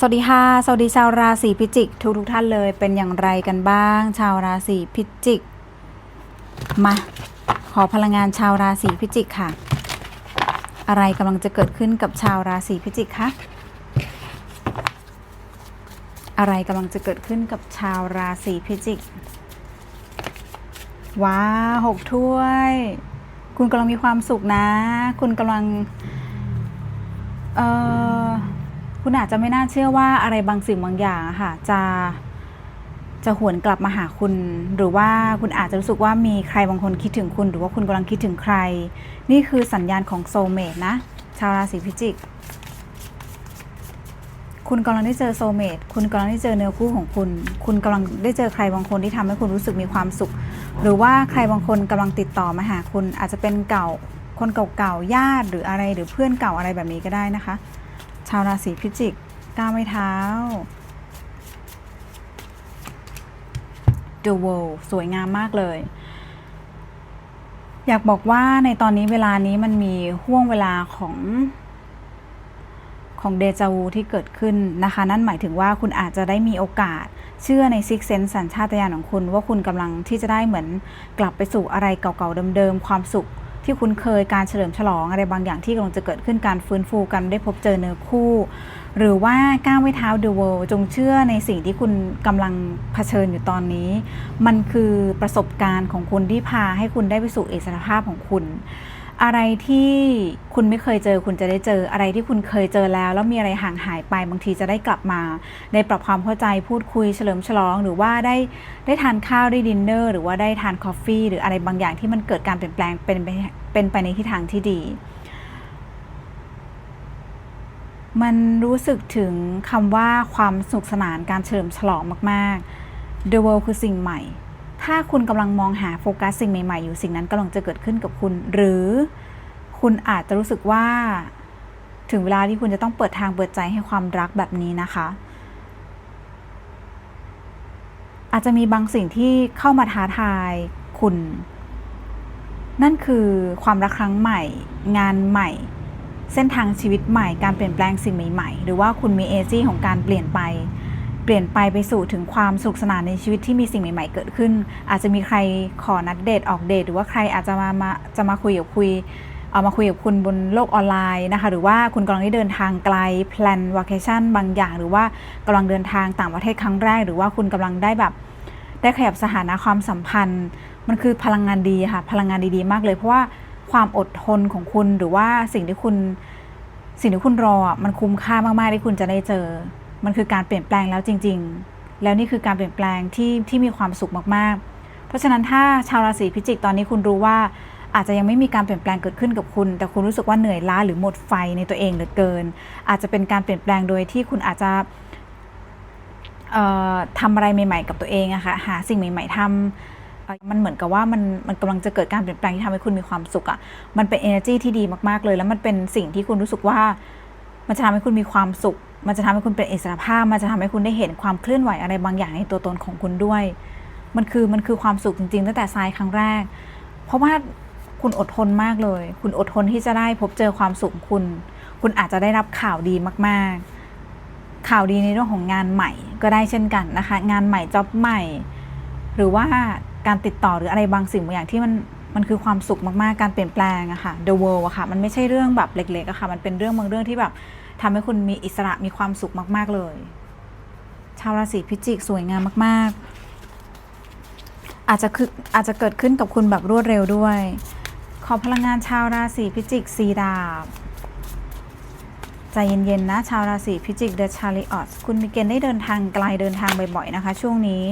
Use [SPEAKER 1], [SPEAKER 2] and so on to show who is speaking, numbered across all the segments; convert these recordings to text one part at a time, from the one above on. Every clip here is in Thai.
[SPEAKER 1] สวัสดีค่ะ สวัสดีชาวราศีพิจิก ทุกทุกท่านเลยเป็นอย่างไรกันบ้าง ชาวราศีพิจิก มาขอพลังงานชาวราศีพิจิกค่ะ อะไรกำลังจะเกิดขึ้นกับชาวราศีพิจิกคะอะไรกำลังจะเกิดขึ้นกับชาวราศีพิจิก ว้าหกถ้วย คุณกำลังมีความสุขนะ คุณกำลัง เอ่อ คุณอาจจะไม่น่าเชื่อว่าอะไรบางสิ่งบางอย่างอะค่ะ จะจะหวนกลับมาหาคุณ หรือว่าคุณอาจจะรู้สึกว่ามีใครบางคนคิดถึงคุณ หรือว่าคุณกำลังคิดถึงใคร นี่คือสัญญาณของโซเมตนะ ชาวราศีพิจิก คุณกำลังได้เจอโซเมตคุณกำลังได้เจอเนื้อคู่ของคุณ คุณกำลังได้เจอใครบางคนที่ทำให้คุณรู้สึกมีความสุข หรือว่าใครบางคนกำลังติดต่อมาหาคุณ อาจจะเป็นเก่าคนเก่าๆญาติหรืออะไรหรือเพื่อนเก่าอะไรแบบนี้ก็ได้นะคะ ชาวราศีพิจิกก้าวไม่เท้า The World สวยงามมากเลย อยากบอกว่าในตอนนี้เวลานี้มันมีห่วงเวลาของของเดจาวูที่เกิดขึ้นนะคะ นั่นหมายถึงว่าคุณอาจจะได้มีโอกาส เชื่อในซิกเซนสัญชาตญาณของคุณ ว่าคุณกำลังที่จะได้เหมือนกลับไปสู่อะไรเก่าๆเดิมๆ ความสุข ที่คุณเคยการเฉลิมฉลองอะไรบางอย่างที่กำลังจะเกิดขึ้นการฟื้นฟูกันได้พบเจอเนื้อคู่ หรือว่าก้าวไม่เท้าเดอะเวิลด์จงเชื่อในสิ่งที่คุณกำลังเผชิญอยู่ตอนนี้ มันคือประสบการณ์ของคุณที่พาให้คุณได้ไปสู่อิสรภาพของคุณ อะไรที่คุณไม่เคยเจอคุณจะได้เจออะไรที่คุณเคยเจอแล้ว แล้วมีอะไรห่างหายไปบางทีจะได้กลับมา ได้ปรับความเข้าใจพูดคุยเฉลิมฉลอง หรือว่าได้ได้ทานข้าวได้ดินเนอร์หรือว่าได้ทานกาแฟหรืออะไรบางอย่างที่มันเกิดการเปลี่ยนแปลงเป็นไปเป็นไปในทิศทางที่ดี มันรู้สึกถึงคำว่าความสนุกสนานการเฉลิมฉลองมากๆ The World คือสิ่งใหม่ ถ้าคุณกำลังมองหาโฟกัสสิ่งใหม่ๆ อยู่สิ่งนั้นกำลังจะเกิดขึ้นกับคุณ หรือคุณอาจจะรู้สึกว่า ถึงเวลาที่คุณจะต้องเปิดทางเปิดใจให้ความรักแบบนี้นะคะ อาจจะมีบางสิ่งที่เข้ามาท้าทายคุณ นั่นคือความรักครั้งใหม่ งานใหม่ เส้นทางชีวิตใหม่ การเปลี่ยนแปลงสิ่งใหม่ๆ หรือว่าคุณมีเอจี้ของการเปลี่ยนไป เปลี่ยนไปไปสู่ถึงความสุขสนานในชีวิตที่มีสิ่งใหม่ ๆ เกิดขึ้น อาจจะมีใครขอนัดเดทออกเดทหรือว่าใครอาจจะมามาจะมาคุยกับคุยเอามาคุยกับคุณบนโลกออนไลน์นะคะหรือว่าคุณกำลังได้เดินทางไกลแพลนว a เคชั่นบางอย่าง หรือว่ากำลังเดินทางต่างประเทศครั้งแรก หรือว่าคุณกำลังได้แบบ ได้ขยับสถานะความสัมพันธ์ มันคือพลังงานดีค่ะพลังงานดีๆ มากเลย เพราะว่าความอดทนของคุณหรือว่าสิ่งที่คุณสิ่งที่คุณรอมันคุ้มค่ามากๆที่คุณจะได้เจอ มันคือการเปลี่ยนแปลงแล้วจริง ๆ แล้วนี่คือการเปลี่ยนแปลงที่ที่มีความสุขมากๆ เพราะฉะนั้นถ้าชาวราศีพิจิกตอนนี้คุณรู้ว่าอาจจะยังไม่มีการเปลี่ยนแปลงเกิดขึ้นกับคุณ แต่คุณรู้สึกว่าเหนื่อยล้าหรือหมดไฟในตัวเองเหลือเกิน อาจจะเป็นการเปลี่ยนแปลงโดยที่คุณอาจจะเอ่อทำอะไรใหม่ ๆ กับตัวเองอะค่ะหาสิ่งใหม่ ๆทำมันเหมือนกับว่ามันมันกำลังจะเกิดการเปลี่ยนแปลงที่ทำให้คุณมีความสุขอะมันเป็น energy ที่ดีมากๆเลย แล้วมันเป็นสิ่งที่คุณรู้สึกว่า มันจะทำให้คุณมีความสุข มันจะทำให้คุณเป็นอิสรภาพ มันจะทำให้คุณได้เห็นความเคลื่อนไหวอะไรบางอย่างในตัวตนของคุณด้วย มันคือมันคือความสุขจริงๆ ตั้งแต่ทรายครั้งแรก เพราะว่าคุณอดทนมากเลย คุณอดทนที่จะได้พบเจอความสุขคุณ คุณอาจจะได้รับข่าวดีมากๆ ข่าวดีในเรื่องของงานใหม่ก็ได้เช่นกันนะคะ งานใหม่จ็อบใหม่ หรือว่าการติดต่อหรืออะไรบางสิ่งบางอย่างที่มันมันคือความสุขมาก ๆ การเปลี่ยนแปลงอะค่ะ The world อะค่ะ มันไม่ใช่เรื่องแบบเล็ก ๆอะค่ะ มันเป็นเรื่องบางเรื่องที่แบบ ทำให้คุณมีอิสระมีความสุขมาก ๆ เลย ชาวราศีพิจิกสวยงามมาก ๆ อาจจะคืออาจจะเกิดขึ้นกับคุณแบบรวดเร็วด้วย ขอพลังงานชาวราศีพิจิกสีดาบใจเย็น ๆ นะ ชาวราศีพิจิกเดอะชาริออตคุณมีเกณฑ์ได้เดินทางไกลเดินทางบ่อย ๆ นะคะ ช่วงนี้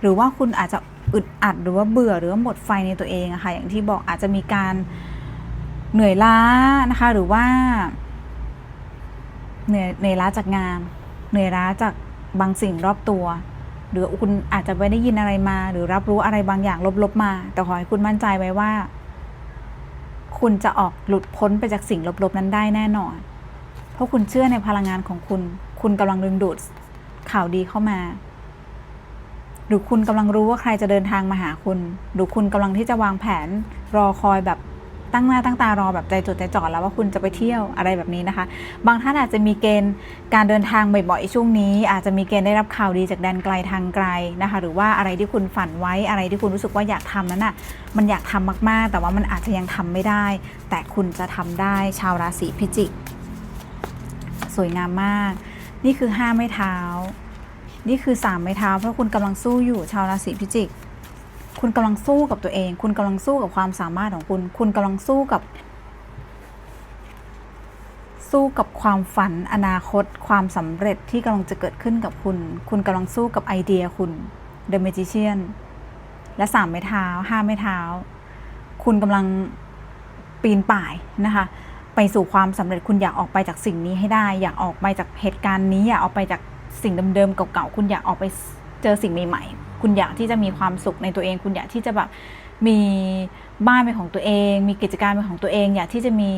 [SPEAKER 1] หรือว่าคุณอาจจะอึดอัดหรือว่าเบื่อหรือว่าหมดไฟในตัวเองอะค่ะอย่างที่บอกอาจจะมีการเหนื่อยล้านะคะ หรือว่า เหนื่อยเหนื่อยล้าจากงาน เหนื่อยล้าจากบางสิ่งรอบตัว หรือคุณอาจจะไปได้ยินอะไรมา หรือรับรู้อะไรบางอย่างลบๆมา แต่ขอให้คุณมั่นใจไว้ว่า คุณจะออกหลุดพ้นไปจากสิ่งลบๆนั้นได้แน่นอน เพราะคุณเชื่อในพลังงานของคุณ คุณกำลังดึงดูดข่าวดีเข้ามา หรือคุณกำลังรู้ว่าใครจะเดินทางมาหาคุณ หรือคุณกำลังที่จะวางแผนรอคอยแบบ ตั้งหน้าตั้งตารอแบบใจจดใจจ่อแล้วว่าคุณจะไปเที่ยวอะไรแบบนี้นะคะ บางท่านอาจจะมีเกณฑ์การเดินทางบ่อยๆช่วงนี้ อาจจะมีเกณฑ์ได้รับข่าวดีจากแดนไกลทางไกลนะคะ หรือว่าอะไรที่คุณฝันไว้อะไรที่คุณรู้สึกว่าอยากทำนั้นน่ะมันอยากทำมากๆ แต่ว่ามันอาจจะยังทำไม่ได้ แต่คุณจะทำได้ชาวราศีพิจิก สวยงามมาก นี่คือห้าไม้เท้า นี่คือสามไม้เท้า เพราะคุณกำลังสู้อยู่ชาวราศีพิจิก คุณกำลังสู้กับตัวเอง คุณกำลังสู้กับความสามารถของคุณ คุณกำลังสู้กับ สู้กับความฝันอนาคต ความสำเร็จที่กำลังจะเกิดขึ้นกับคุณ คุณกำลังสู้กับไอเดียคุณ The Magician และสามไม้เท้าห้าไม้เท้า คุณกำลังปีนป่ายนะคะไปสู่ความสำเร็จคุณอยากออกไปจากสิ่งนี้ให้ได้ อยากออกไปจากเหตุการณ์นี้อยากออกไปจากสิ่งเดิมๆเก่าๆคุณอยากออกไปเจอสิ่งใหม่ๆ คุณอยากที่จะมีความสุขในตัวเอง คุณอยากที่จะแบบมีบ้านเป็นของตัวเอง มีกิจการเป็นของตัวเอง อยากที่จะมี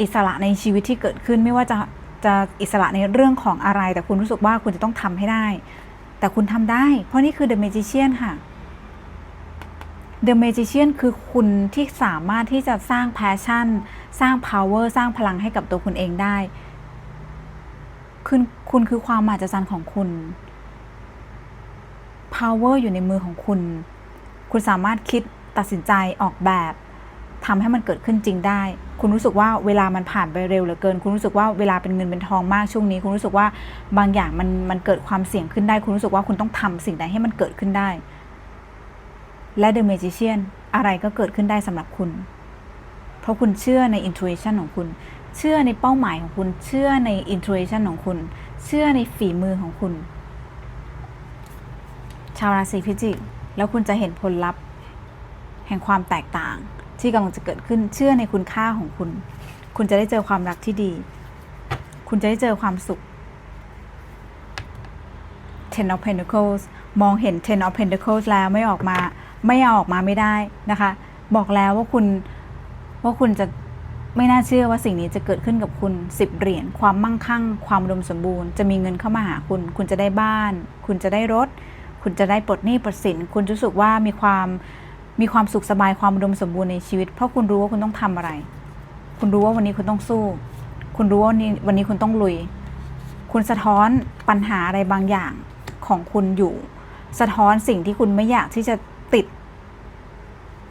[SPEAKER 1] อิสระในชีวิตที่เกิดขึ้น ไม่ว่าจะจะอิสระในเรื่องของอะไร แต่คุณรู้สึกว่าคุณจะต้องทำให้ได้ แต่คุณทำได้ เพราะนี่คือ The Magician ค่ะ The Magician คือคุณที่สามารถที่จะสร้าง passion สร้าง power สร้างพลังให้กับตัวคุณเองได้ คุณคุณคือความมหัศจรรย์ของคุณ power อยู่ในมือของคุณ คุณสามารถคิดตัดสินใจออกแบบทำให้มันเกิดขึ้นจริงได้ คุณรู้สึกว่าเวลามันผ่านไปเร็วเหลือเกิน คุณรู้สึกว่าเวลาเป็นเงินเป็นทองมากช่วงนี้ คุณรู้สึกว่าบางอย่างมันมันเกิดความเสี่ยงขึ้นได้ คุณรู้สึกว่าคุณต้องทำสิ่งใดให้มันเกิดขึ้นได้ และ The Magician อะไรก็เกิดขึ้นได้สำหรับคุณ เพราะคุณเชื่อใน intuition ของคุณ เชื่อในเป้าหมายของคุณ เชื่อใน intuition ของคุณ เชื่อในฝีมือของคุณ ชาวราศีพิจิก แล้วคุณจะเห็นผลลัพธ์ แห่งความแตกต่าง ที่กำลังจะเกิดขึ้นเชื่อในคุณค่าของคุณ คุณจะได้เจอความรักที่ดี คุณจะได้เจอความสุข Ten of Pentacles มองเห็น Ten of Pentacles แล้วไม่ออกมาไม่เอาออกมาไม่ได้นะคะ บอกแล้วว่าคุณว่าคุณจะไม่น่าเชื่อว่าสิ่งนี้จะเกิดขึ้นกับคุณสิบเหรียญความมั่งคั่ง ความอุดมสมบูรณ์ จะมีเงินเข้ามาหาคุณ คุณจะได้บ้าน คุณจะได้รถ คุณจะได้ปลดหนี้ปลดสิน คุณรู้สึกว่ามีความมีความสุขสบายความอุดมสมบูรณ์ในชีวิต เพราะคุณรู้ว่าคุณต้องทำอะไร คุณรู้ว่าวันนี้คุณต้องสู้ คุณรู้ว่าวันนี้วันนี้คุณต้องลุย คุณสะท้อนปัญหาอะไรบางอย่างของคุณอยู่ สะท้อนสิ่งที่คุณไม่อยากที่จะติด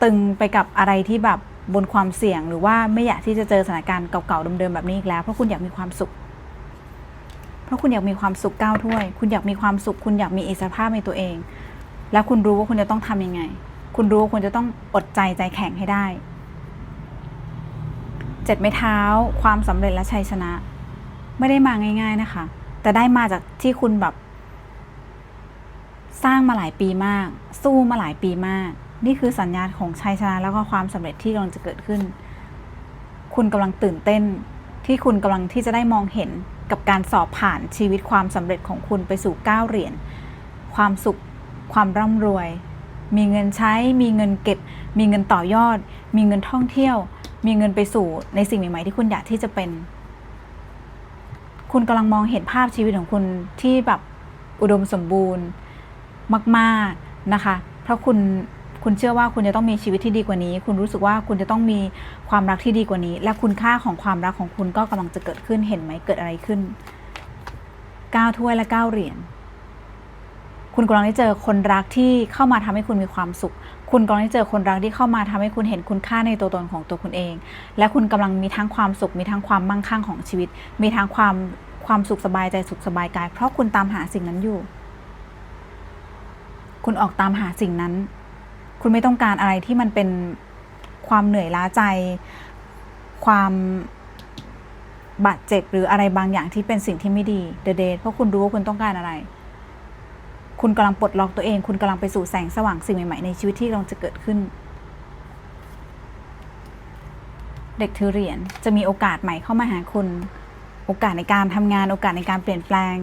[SPEAKER 1] ตึงไปกับอะไรที่แบบบนความเสี่ยง หรือว่าไม่อยากที่จะเจอสถานการณ์เก่าๆเดิมๆแบบนี้อีกแล้ว เพราะคุณอยากมีความสุข เพราะคุณอยากมีความสุขก้าวถ้วย คุณอยากมีความสุข คุณอยากมีอิสรภาพในตัวเอง แล้วคุณรู้ว่าคุณจะต้องทำยังไง คุณรู้ว่าคุณจะต้องอดใจใจแข็งให้ได้ เจ็ดไม้เท้า ความสำเร็จและชัยชนะ ไม่ได้มาง่าย ๆนะคะ แต่ได้มาจากที่คุณแบบ สร้างมาหลายปีมาก สู้มาหลายปีมาก นี่คือสัญญาณของชัยชนะแล้วก็ความสำเร็จที่กำลังจะเกิดขึ้น คุณกำลังตื่นเต้น ที่คุณกำลังที่จะได้มองเห็น กับการสอบผ่านชีวิตความสำเร็จของคุณไปสู่ก้าวเหรียญความสุขความร่ำรวย มีเงินใช้ มีเงินเก็บ มีเงินต่อยอด มีเงินท่องเที่ยว มีเงินไปสู่ในสิ่งใหม่ๆที่คุณอยากที่จะเป็น คุณกำลังมองเห็นภาพชีวิตของคุณที่แบบอุดมสมบูรณ์มาก ๆนะคะ เพราะคุณ คุณเชื่อว่าคุณจะต้องมีชีวิตที่ดีกว่านี้ คุณรู้สึกว่าคุณจะต้องมีความรักที่ดีกว่านี้ และคุณค่าของความรักของคุณก็กำลังจะเกิดขึ้นเห็นไหมเกิดอะไรขึ้นก้าวถ้วยและก้าวเหรียญคุณกำลังได้เจอคนรักที่เข้ามาทำให้คุณมีความสุข คุณกำลังได้เจอคนรักที่เข้ามาทำให้คุณเห็นคุณค่าในตัวตนของตัวคุณเอง และคุณกำลังมีทั้งความสุข มีทั้งความมั่งคั่งของชีวิต มีทั้งความความสุขสบายใจสุขสบายกาย เพราะคุณตามหาสิ่งนั้นอยู่ คุณออกตามหาสิ่งนั้น คุณไม่ต้องการอะไรที่มันเป็นความเหนื่อยล้าใจ ความบาดเจ็บหรืออะไรบางอย่างที่เป็นสิ่งที่ไม่ดีเดเดเพราะคุณรู้ว่าคุณต้องการอะไร คุณกำลังปลดล็อกตัวเอง คุณกำลังไปสู่แสงสว่างสิ่งใหม่ๆในชีวิตที่กำลังจะเกิดขึ้น เด็กถือเหรียญจะมีโอกาสใหม่เข้ามาหาคุณ โอกาสในการทำงาน โอกาสในการเปลี่ยนแปลง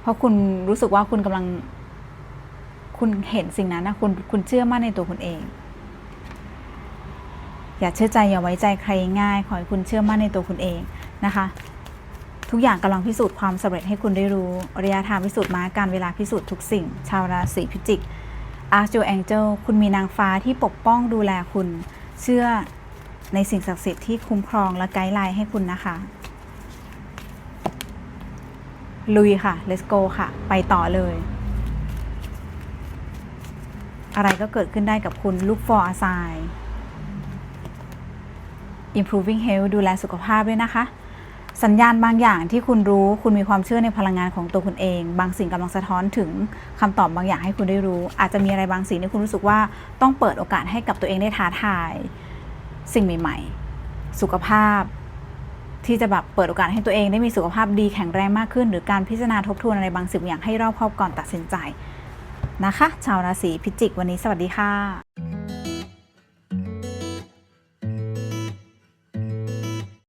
[SPEAKER 1] เพราะคุณรู้สึกว่าคุณกำลัง คุณเห็นสิ่งนั้นนะคุณคุณเชื่อมั่นในตัวคุณเอง อย่าเชื่อใจอย่าไว้ใจใครง่าย ขอให้คุณเชื่อมั่นในตัวคุณเองนะคะ ทุกอย่างกำลังพิสูจน์ความสำเร็จให้คุณได้รู้ระยะทางพิสูจน์มาการเวลาพิสูจน์ทุกสิ่ง ชาวราศีพิจิก Archangel Angel คุณมีนางฟ้าที่ปกป้องดูแลคุณ เชื่อในสิ่งศักดิ์สิทธิ์ที่คุ้มครองและไกด์ไลน์ให้คุณนะคะ ลุยค่ะ let's go ค่ะ ไปต่อเลย อะไรก็เกิดขึ้นได้กับคุณ look for a sign improving health ดูแลสุขภาพด้วยนะคะ สัญญาณบางอย่างที่คุณรู้คุณมีความเชื่อในพลังงานของตัวคุณเอง บางสิ่งกำลังสะท้อนถึงคำตอบบางอย่างให้คุณได้รู้ อาจจะมีอะไรบางสิ่งที่คุณรู้สึกว่าต้องเปิดโอกาสให้กับตัวเองได้ท้าทาย สิ่งใหม่ ๆ สุขภาพ ที่จะแบบเปิดโอกาสให้ตัวเองได้มีสุขภาพดีแข็งแรงมากขึ้น หรือการพิจารณาทบทวนอะไรบางสิ่งอย่างให้รอบคอบก่อนตัดสินใจ นะคะ ชาวราศีพิจิกวันนี้สวัสดีค่ะ